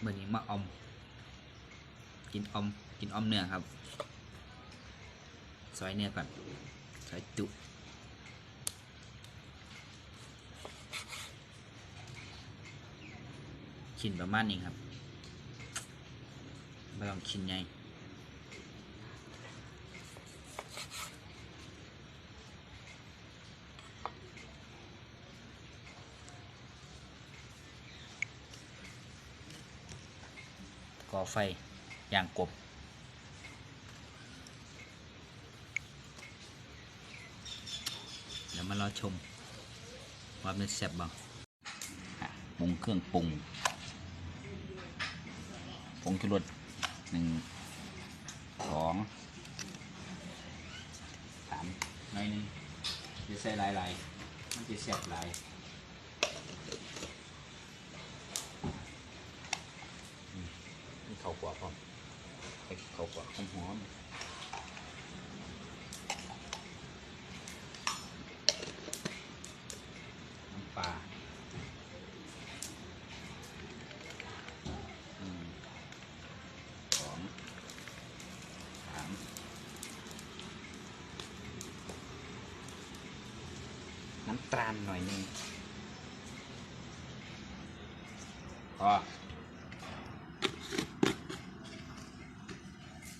เมื่อนี้มาอม กินอม กินออมเนื้อครับ ซอยเนื้อก่อนซอยจุชิ้นประมาณนี้ครับไม่ต้องชิ้นใหญ่ ก่อไฟอย่างกบ เดี๋ยวมารอชมว่ามันแซ่บบ้างปรุงเครื่องปรุงผงชูรสหนึ่งสองสามหน่อยหนึงจะใส่หลายหลายๆมันจะแซ่บหลายอืมมี ข้าวกว่าพร้อมเอ็กข้าวกว่าหอมหอมน้ำปลาอืมสอมน้ำตาลหน่อยหนึงพอ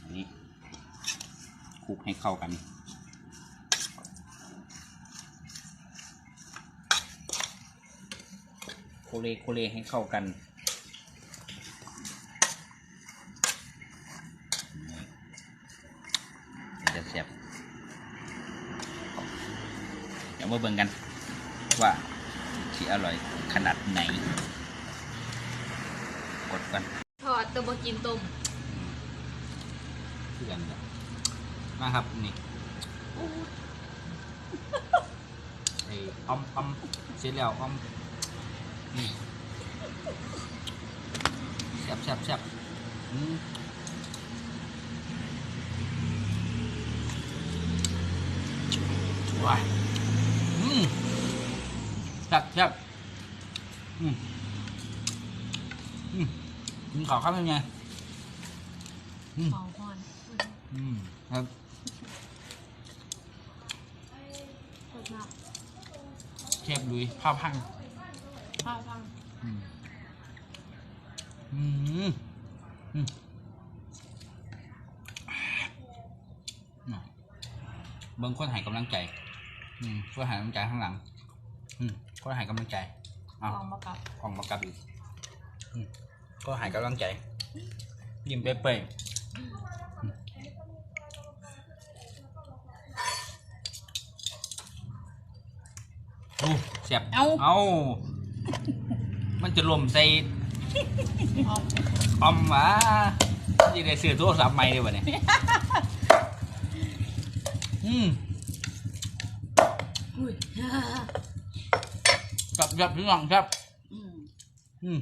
อันนี้ คลุกให้เข้ากัน โคเลโคเลให้เข้ากันจะเสียบเดี๋ยวมาเบิ่งกันว่าที่อร่อยขนาดไหน กดกันทอดตัวบกินต้มเพื่อน เนี่ยนะครับนี่ไอ้ออมออมเสร็จแล้วออมนี่แซ่บแซ่บแซ่บอืมว้ายอืมแซ่บแซ่บอืมอืมกินข้าวครับยังไงอืมเมาฮอนอืมครับ โคตรมากเชฟลุยข้าพังข้าวพังอืมอืมอืมน่ะเบิ้งคนใหายกำลังใจ อืมคนใหายกำลังใจข้างหลัง อืมคนใหายกำลังใจลเอาองมากับออกมากลับอีกอืมก็หายกำลังใจ ยิ้มเป๊ะๆอืมโอ้เสียบเอ้าเอา มันจะหล่มใส่เอาออมหวะยังได้ซื้อโทรศัพท์ใหม่เลยวะเนี่ยอืมอุ้ยจับจับพี่น้องครับ อืมอืม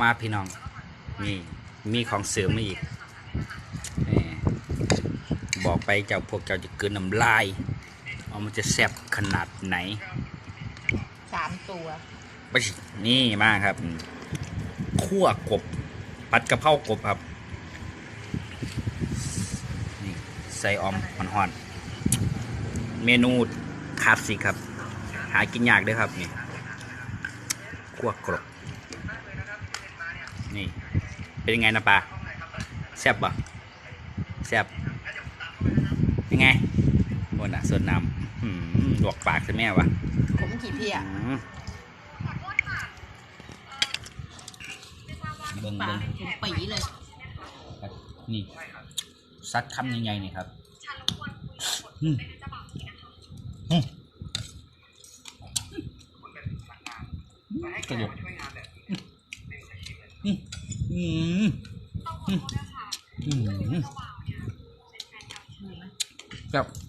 มาพี่น้อง นี่ มีของเสริมมาอีกนี่บ อกไปเจ้าพวกเจ้าจะเกินน้ำลายเอามันจะแซ่บขนาดไหนสามตัวไปสินี่มาครับคั่วกบผัดกะเพรากบครับนี่ใส่ออมหอนๆเมนูคลาสสิกครับ หากินยากเด้วยครับนี่คั่วกรบนี่ เป็นยังไงนะปลาแซ่บปะแซ่บ ยังไงบนอะส่วนน้ำอื้อหือลวกปากใช่ไหมวะผมขี่เพียอืมเบิ่งปลาเบิ่งถึงปีเลยครับนี่ซัดคำยังไงนี่ครับอืมอืมกระดูกอืมอืมอืม อืมครับ